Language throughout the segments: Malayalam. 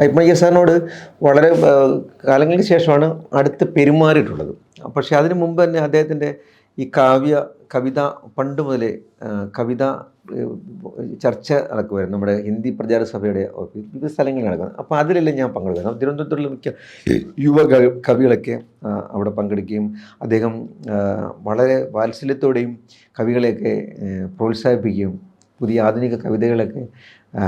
പൈപ്പമയ്യ സാറിനോട് വളരെ കാലങ്ങൾക്ക് ശേഷമാണ് അടുത്ത് പെരുമാറിയിട്ടുള്ളത്. പക്ഷേ അതിനു മുമ്പ് തന്നെ അദ്ദേഹത്തിന്റെ ഈ കാവ്യ കവിത പണ്ട് മുതലേ കവിത ചർച്ച നടക്കുമായിരുന്നു. നമ്മുടെ ഹിന്ദി പ്രചാര സഭയുടെ വിവിധ സ്ഥലങ്ങളിൽ നടക്കുന്നത്. അപ്പോൾ അതിലെല്ലാം ഞാൻ പങ്കെടുക്കുന്നു. തിരുവനന്തപുരത്തുള്ള മിക്ക യുവ കവികളൊക്കെ അവിടെ പങ്കെടുക്കുകയും അദ്ദേഹം വളരെ വാത്സല്യത്തോടെയും കവികളെയൊക്കെ പ്രോത്സാഹിപ്പിക്കുകയും പുതിയ ആധുനിക കവിതകളൊക്കെ ആ,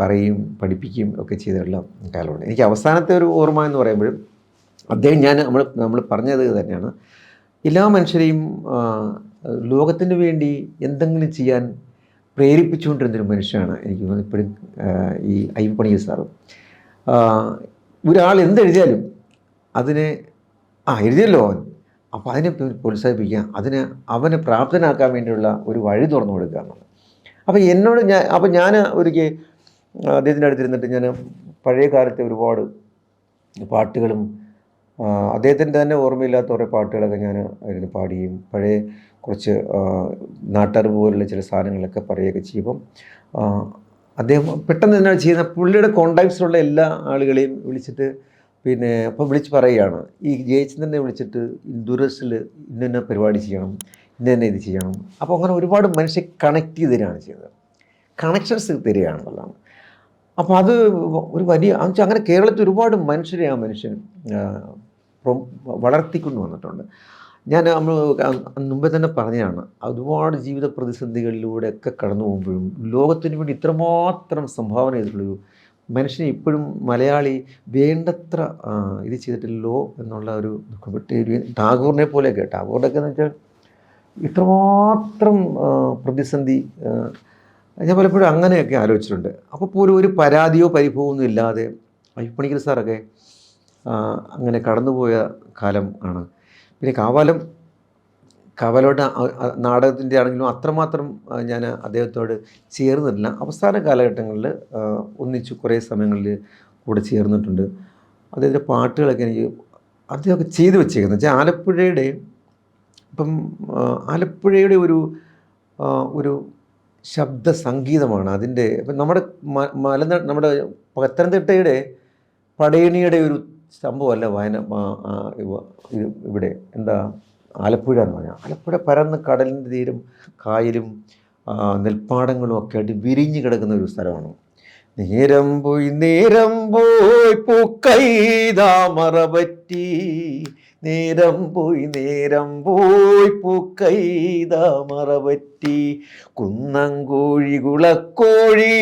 പറയുകയും പഠിപ്പിക്കുകയും ഒക്കെ ചെയ്തിട്ടുള്ള കാലമാണ് എനിക്ക് അവസാനത്തെ ഒരു ഓർമ്മ എന്ന് പറയുമ്പോഴും അദ്ദേഹം ഞാൻ നമ്മൾ നമ്മൾ പറഞ്ഞത് തന്നെയാണ്. എല്ലാ മനുഷ്യരെയും ലോകത്തിന് വേണ്ടി എന്തെങ്കിലും ചെയ്യാൻ പ്രേരിപ്പിച്ചുകൊണ്ടിരുന്നൊരു മനുഷ്യനാണ് എനിക്ക് ഇപ്പോഴും ഈ ഈ അയ്യപ്പണിയ സാറ്. ഒരാൾ എന്തെഴുതിയാലും അതിനെ ആ എഴുതിയല്ലോ അവൻ. അപ്പോൾ അതിനെ പ്ര- പ്രോത്സാഹിപ്പിക്കുക അതിനെ അവനെ പ്രാപ്തനാക്കാൻ വേണ്ടിയുള്ള ഒരു വഴി തുറന്നു കൊടുക്കുക എന്നുള്ളത്. അപ്പോൾ എന്നോട് ഞാൻ അപ്പോൾ ഞാൻ ഒരിക്കൽ അദ്ദേഹത്തിന്റെ അടുത്തിരുന്നിട്ട് ഞാൻ പഴയ കാലത്തെ ഒരുപാട് പാട്ടുകളും അദ്ദേഹത്തിന്റെ തന്നെ ഓർമ്മയില്ലാത്ത കുറേ പാട്ടുകളൊക്കെ ഞാൻ ഇരുന്ന് പാടുകയും പഴയ കുറച്ച് നാട്ടാർ പോലുള്ള ചില സാധനങ്ങളൊക്കെ പറയുകയൊക്കെ ചെയ്യുമ്പം അദ്ദേഹം പെട്ടെന്ന് തന്നെ ചെയ്യുന്ന പുള്ളിയുടെ കോണ്ടാക്ട്സിലുള്ള എല്ലാ ആളുകളെയും വിളിച്ചിട്ട് പിന്നെ അപ്പോൾ വിളിച്ച് പറയുകയാണ് ഈ ജയചന്ദ്രനെ വിളിച്ചിട്ട് ദുരസിൽ ഇന്ന പരിപാടി ചെയ്യണം ഇന്ന ഇത് ചെയ്യണം. അപ്പോൾ അങ്ങനെ ഒരുപാട് മനുഷ്യരെ കണക്ട് ചെയ്ത് തരികയാണ് ചെയ്തത്. കണക്ഷൻസ് തരികയാണെന്നുള്ളതാണ്. അപ്പോൾ അത് ഒരു വലിയ അങ്ങനെ കേരളത്തിൽ ഒരുപാട് മനുഷ്യരെ ആ മനുഷ്യൻ വളർത്തിക്കൊണ്ട് വന്നിട്ടുണ്ട്. ഞാൻ നമ്മൾ മുമ്പേ തന്നെ പറഞ്ഞതാണ് ഒരുപാട് ജീവിത പ്രതിസന്ധികളിലൂടെ ഒക്കെ കടന്നു പോകുമ്പോഴും ലോകത്തിന് വേണ്ടി ഇത്രമാത്രം സംഭാവന ചെയ്തിട്ടുള്ളൊരു മനുഷ്യനെ ഇപ്പോഴും മലയാളി വേണ്ടത്ര ഇത് ചെയ്തിട്ടില്ലല്ലോ എന്നുള്ള ഒരു ടാഗോറിനെ പോലെയൊക്കെ ടാഗോറിനൊക്കെ എന്ന് വെച്ചാൽ ഇത്രമാത്രം പ്രതിസന്ധി ഞാൻ പലപ്പോഴും അങ്ങനെയൊക്കെ ആലോചിച്ചിട്ടുണ്ട്. അപ്പോൾ പോലും ഒരു പരാതിയോ പരിഭവമോ ഒന്നും ഇല്ലാതെ അയ്യപ്പണിക്കൽ സാറൊക്കെ അങ്ങനെ കടന്നുപോയ കാലം ആണ്. പിന്നെ കാവാലം കാവാലോട്ട് നാടകത്തിന്റെ ആണെങ്കിലും അത്രമാത്രം ഞാൻ അദ്ദേഹത്തോട് ചേർന്നിട്ടില്ല. അവസാന കാലഘട്ടങ്ങളിൽ ഒന്നിച്ച് കുറേ സമയങ്ങളിൽ കൂടെ ചേർന്നിട്ടുണ്ട്. അദ്ദേഹത്തിന്റെ പാട്ടുകളൊക്കെ എനിക്ക് അദ്ദേഹമൊക്കെ ചെയ്തു വെച്ചേക്കുന്നത്. വെച്ചാൽ ആലപ്പുഴയുടെ ഇപ്പം ആലപ്പുഴയുടെ ഒരു ഒരു ശബ്ദ സംഗീതമാണ് അതിന്റെ ഇപ്പം നമ്മുടെ മല മലനാട് നമ്മുടെ പത്തനംതിട്ടയുടെ പടയണിയുടെ ഒരു സംഭവമല്ല വയന ഇവിടെ എന്താ ആലപ്പുഴ എന്ന് പറഞ്ഞാൽ. ആലപ്പുഴ പരന്ന് കടലിന്റെ തീരം കായലും നെൽപ്പാടങ്ങളും ഒക്കെ ആയിട്ട് വിരിഞ്ഞു കിടക്കുന്ന ഒരു സ്ഥലമാണ്. നേരം പോയി നേരം പോയി പൂക്കൈതാമറ മറപറ്റി. നേരം പോയി നേരം പോയി പൂക്കൈതാ മറപറ്റി കുന്നങ്കോഴി കുളക്കോഴി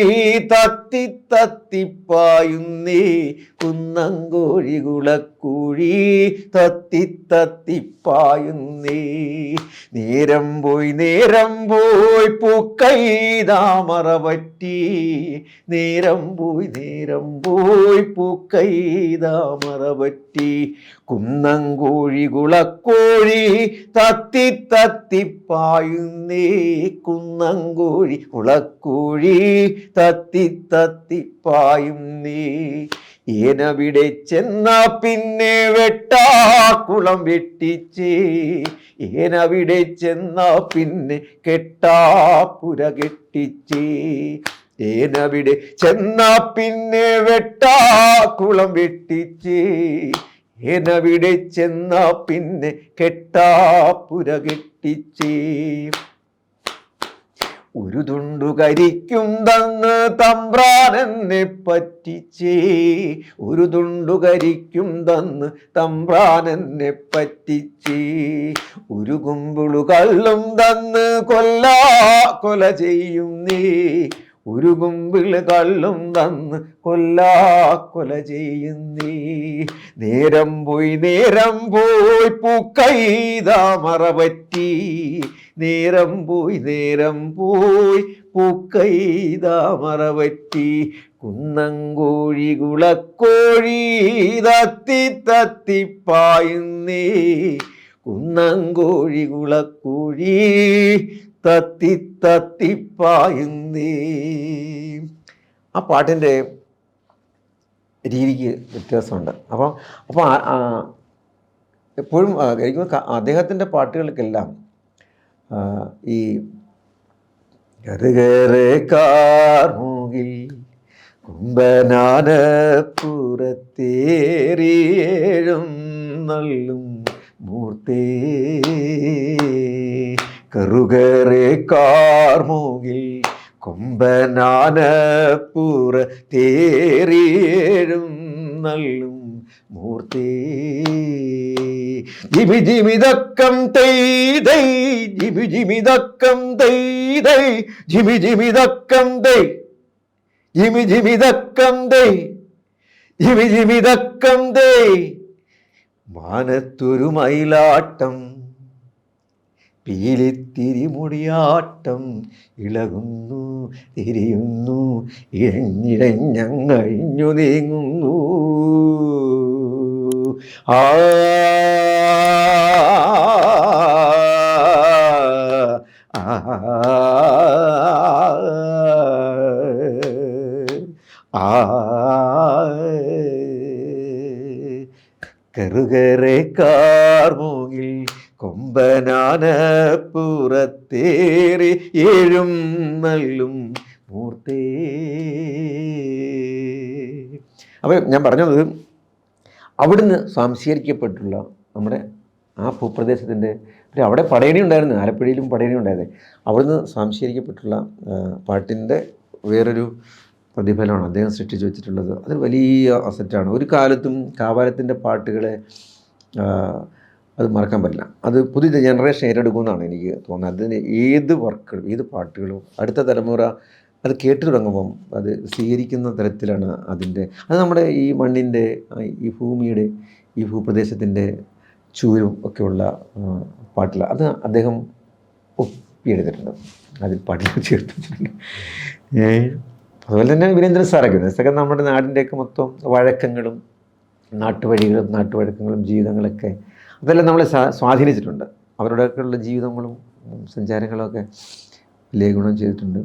തത്തി തത്തിപ്പായുന്നേ കുന്നങ്കോഴി കുളക്കോഴി തത്തി തത്തിപ്പായുന്നേ നേരം പോയി നേരം പോയി പൂക്കൈതാ മറപറ്റി നേരം പോയി നേരം പോയി പൂക്കൈതാ മറപറ്റി കുന്നങ്കോഴി കുളക്കോഴി തത്തി തത്തിപ്പായുന്നേ കുന്നങ്കോഴി കുളക്കോഴി തത്തി തത്തിപ്പായുന്നേ ഏനവിടെ ചെന്നാ പിന്നെ വെട്ടാ കുളം വെട്ടിച്ചേ. ഏനവിടെ ചെന്നാ പിന്നെ കെട്ടാ പുര കെട്ടിച്ചേ. ഏനവിടെ ചെന്നാ പിന്നെ വെട്ടാ കുളം വെട്ടിച്ചേ. ഏനവിടെ ചെന്ന പിന്നെ കെട്ടാ പുര കെട്ടിച്ചേ. ഒരു തുണ്ടു കരിക്കും തന്ന് തമ്പ്രാനെന്നെ പറ്റിച്ചേ. ഒരു തുണ്ടു കരിക്കും തന്ന് തമ്പ്രാനെന്നെ പറ്റിച്ചേ. ഒരു കുമ്പിളു കള്ളും തന്ന് കൊല്ലാ കൊല ചെയ്യും നീ ഒരു കുമ്പിൾ കള്ളും തന്ന് കൊല്ലാ കൊല ചെയ്യും നീ നേരം പോയി നേരം പോയി പൂക്കൈതാ മറപറ്റി നേരം പോയി നേരം പോയി പൂക്കൈതാ മറപറ്റി കുന്നങ്കോഴി കുളക്കോഴി തത്തി തത്തിപ്പായുന്നേ കുന്നങ്കോഴി കുളക്കോഴി തത്തി തത്തിപ്പായുന്നേ ആ പാട്ടിന്റെ രീതിക്ക് വ്യത്യാസമുണ്ട്. അപ്പം അപ്പം എപ്പോഴും അദ്ദേഹത്തിന്റെ പാട്ടുകൾക്കെല്ലാം ഈ കറുകേറെ കാർമുകിൽ കുമ്പനാനപ്പുറത്തേറിയേഴും നല്ലും മൂർത്തേ. കറുകറെ കാർമൂകിൽ കൊമ്പനാനപ്പുറത്തേറിയേഴും നല്ലും മൂർത്തി. ജിമി ജിമിതക്കം തെയ്തൈ ജിമി ജിമിതക്കം തെയ്തൈ ജിമി ജിമിതക്കം തൈ ജിമി ജിമിതക്കം തൈ ജിമി ജിമിതക്കം തൈ മാനത്തൊരു മയിലാട്ടം പീലിത്തിരിമുടിയാട്ടം ഇളകുന്നു തിരിയുന്നു ഇഴഞ്ഞിഴഞ്ഞങ്ങഴിഞ്ഞു നീങ്ങുന്നു. ആ ആ കറുകരെ കാർമൂകിൽ കൊമ്പനാന പുറത്തേറി ഏഴും നല്ലും മൂർത്തേ. അപ്പോൾ ഞാൻ പറഞ്ഞത് അവിടുന്ന് സംസ്കരിക്കപ്പെട്ടുള്ള നമ്മുടെ ആ ഭൂപ്രദേശത്തിന്റെ പിന്നെ അവിടെ പടയണി ഉണ്ടായിരുന്നു ആലപ്പുഴയിലും പടയണി ഉണ്ടായത്. അവിടുന്ന് സംസ്കരിക്കപ്പെട്ടുള്ള പാട്ടിന്റെ വേറൊരു പ്രതിഫലമാണ് അദ്ദേഹം സൃഷ്ടിച്ചു വെച്ചിട്ടുള്ളത്. അതൊരു വലിയ അസറ്റാണ് ഒരു കാലത്തും കാവാലത്തിന്റെ പാട്ടുകളെ അത് മറക്കാൻ പറ്റില്ല. അത് പുതിയ ജനറേഷൻ ഏറ്റെടുക്കുമെന്നാണ് എനിക്ക് തോന്നുന്നത്. അതിന് ഏത് വർക്കുകളും ഏത് പാട്ടുകളും അടുത്ത തലമുറ അത് കേട്ടു തുടങ്ങുമ്പം അത് സ്വീകരിക്കുന്ന തരത്തിലാണ് അതിന്റെ അത് നമ്മുടെ ഈ മണ്ണിന്റെ ഈ ഭൂമിയുടെ ഈ ഭൂപ്രദേശത്തിന്റെ ചൂരും ഒക്കെയുള്ള പാട്ടില്ല അത് അദ്ദേഹം ഒപ്പിയെടുത്തിട്ടുണ്ട്. അതിൽ പാട്ടിൽ ചേർത്തിട്ടുണ്ട്. അതുപോലെ തന്നെ വീരേന്ദ്രൻ സാറൊക്കെ ഇതൊക്കെ നമ്മുടെ നാടിന്റെയൊക്കെ മൊത്തം വഴക്കങ്ങളും നാട്ടുവഴികളും നാട്ടുവഴക്കങ്ങളും ജീവിതങ്ങളൊക്കെ അതെല്ലാം നമ്മളെ സ്വാധീനിച്ചിട്ടുണ്ട്. അവരുടെയൊക്കെയുള്ള ജീവിതങ്ങളും സഞ്ചാരങ്ങളും ഒക്കെ ഗുണം ചെയ്തിട്ടുണ്ട്.